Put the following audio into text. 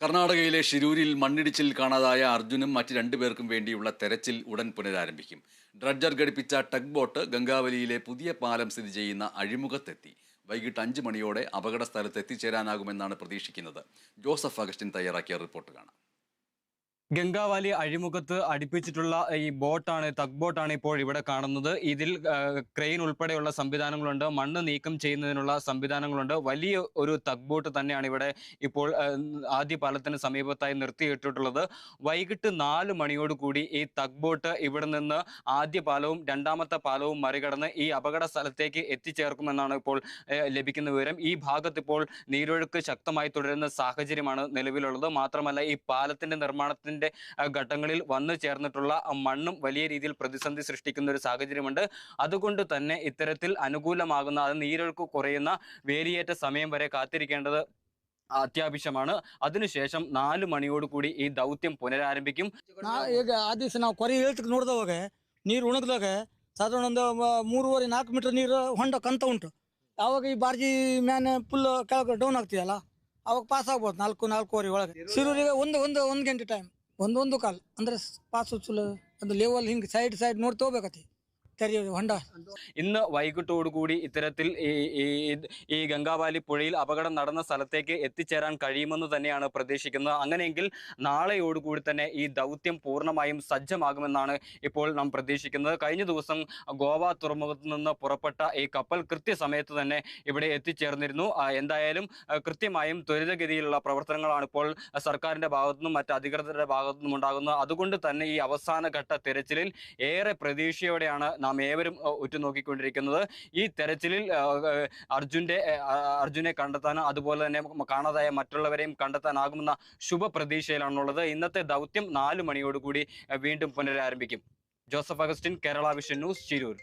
കർണാടകയിലെ ഷിരൂരിൽ മണ്ണിടിച്ചിൽ കാണാതായ അർജുനും മറ്റ് രണ്ടുപേർക്കും വേണ്ടിയുള്ള തെരച്ചിൽ ഉടൻ പുനരാരംഭിക്കും. ഡ്രഡ്ജർ ഘടിപ്പിച്ച ടഗ് ബോട്ട് ഗംഗാവലിയിലെ പുതിയ പാലം സ്ഥിതി ചെയ്യുന്ന അഴിമുഖത്തെത്തി. വൈകിട്ട് അഞ്ച് മണിയോടെ അപകട സ്ഥലത്ത് എത്തിച്ചേരാനാകുമെന്നാണ് പ്രതീക്ഷിക്കുന്നത്. ജോസഫ് അഗസ്റ്റിൻ തയ്യാറാക്കിയ റിപ്പോർട്ട് കാണാം. ഗംഗാവാലി അഴിമുഖത്ത് അടുപ്പിച്ചിട്ടുള്ള ഈ ബോട്ടാണ് തഗ് ബോട്ടാണ് ഇപ്പോൾ ഇവിടെ കാണുന്നത്. ഇതിൽ ക്രെയിൻ ഉൾപ്പെടെയുള്ള സംവിധാനങ്ങളുണ്ട്. മണ്ണ് നീക്കം ചെയ്യുന്നതിനുള്ള സംവിധാനങ്ങളുണ്ട്. വലിയ ഒരു തഗ് ബോട്ട് തന്നെയാണ് ഇവിടെ ഇപ്പോൾ ആദ്യ പാലത്തിന് സമീപത്തായി നിർത്തിയിട്ടിട്ടുള്ളത്. വൈകിട്ട് നാല് മണിയോടുകൂടി ഈ തഗ് ബോട്ട് ഇവിടെ നിന്ന് ആദ്യ പാലവും രണ്ടാമത്തെ പാലവും മറികടന്ന് ഈ അപകട സ്ഥലത്തേക്ക് എത്തിച്ചേർക്കുമെന്നാണ് ഇപ്പോൾ ലഭിക്കുന്ന വിവരം. ഈ ഭാഗത്ത് ഇപ്പോൾ നീരൊഴുക്ക് ശക്തമായി തുടരുന്ന സാഹചര്യമാണ് നിലവിലുള്ളത്. മാത്രമല്ല ഈ പാലത്തിന്റെ നിർമ്മാണത്തിന്റെ ആ, ഘട്ടങ്ങളിൽ വന്നു ചേർന്നിട്ടുള്ള ആ മണ്ണും വലിയ രീതിയിൽ പ്രതിസന്ധി സൃഷ്ടിക്കുന്ന ഒരു സാഹചര്യമുണ്ട് അതുകൊണ്ട് തന്നെ ഇത്തരത്തിൽ അനുകൂലമാകുന്ന അത് നീരൊഴുക്ക് കുറയുന്ന വേലിയേറ്റ സമയം വരെ കാത്തിരിക്കേണ്ടത് അത്യാവശ്യമാണ് അതിനുശേഷം നാല് മണിയോട് കൂടി ഈ ദൗത്യം പുനരാരംഭിക്കും ನಾ ಈಗ ಆ ದಿವಸ ನಾವು ಕೊರೆ ಹೇಳ್ತಕ್ಕೆ ನೋಡಿದವಾಗ ನೀರು ಉಣಗ್ದಾಗ ಸಾಧಾರಣ ಒಂದು ಮ- ಮೂರುವರೆ ನಾಲ್ಕು ಮೀಟರ್ ನೀರು ಹೊಂಡ ಕಂತ ಉಂಟು ಆವಾಗ ಈ ಬಾರ್ಜಿ ಮ್ಯಾನ್ ಫುಲ್ ಕೆಳಗೆ ಡೌನ್ ಆಗ್ತೀಯಲ್ಲ ಅವಾಗ ಪಾಸ್ ಆಗ್ಬೋದು ನಾಲ್ಕು ನಾಲ್ಕೂವರೆ ಒಳಗೆ ಶಿರೂರಿಗೆ ಒಂದು ಒಂದು ಒಂದು ಗಂಟೆ ಟೈಮ್ ಒಂದು ಕಾಲ. ಅಂದ್ರೆ ಪಾಸು ಚಲೋ ಅದು ಲೆವೆಲ್ ಹಿಂಗೆ ಸೈಡ್ ಸೈಡ್ ನೋಡಿ ತಗೋಬೇಕತಿ. ഇന്ന് വൈകിട്ടോടുകൂടി ഇത്തരത്തിൽ ഈ ഗംഗാവാലി പുഴയിൽ അപകടം നടന്ന സ്ഥലത്തേക്ക് എത്തിച്ചേരാൻ കഴിയുമെന്ന് തന്നെയാണ് പ്രതീക്ഷിക്കുന്നത്. അങ്ങനെയെങ്കിൽ നാളെയോടുകൂടി തന്നെ ഈ ദൗത്യം പൂർണമായും സജ്ജമാകുമെന്നാണ് ഇപ്പോൾ നാം പ്രതീക്ഷിക്കുന്നത്. കഴിഞ്ഞ ദിവസം ഗോവ തുറമുഖത്ത് നിന്ന് പുറപ്പെട്ട ഈ കപ്പൽ കൃത്യസമയത്ത് തന്നെ ഇവിടെ എത്തിച്ചേർന്നിരുന്നു. എന്തായാലും കൃത്യമായും ത്വരിതഗതിയിലുള്ള പ്രവർത്തനങ്ങളാണ് ഇപ്പോൾ സർക്കാരിന്റെ ഭാഗത്തുനിന്നും മറ്റ് അധികൃതരുടെ ഭാഗത്തുനിന്നും ഉണ്ടാകുന്നത്. അതുകൊണ്ട് തന്നെ ഈ അവസാനഘട്ട തെരച്ചിലിൽ ഏറെ പ്രതീക്ഷയോടെയാണ് നാം ഏവരും ഉറ്റുനോക്കിക്കൊണ്ടിരിക്കുന്നത്. ഈ തെരച്ചിലിൽ അർജുന്റെ അർജുനെ കണ്ടെത്താനും അതുപോലെ തന്നെ കാണാതായ മറ്റുള്ളവരെയും കണ്ടെത്താനാകുമെന്ന ശുഭപ്രതീക്ഷയിലാണുള്ളത്. ഇന്നത്തെ ദൗത്യം നാല് മണിയോടുകൂടി വീണ്ടും പുനരാരംഭിക്കും. Joseph Augustine Kerala vision news Chirur.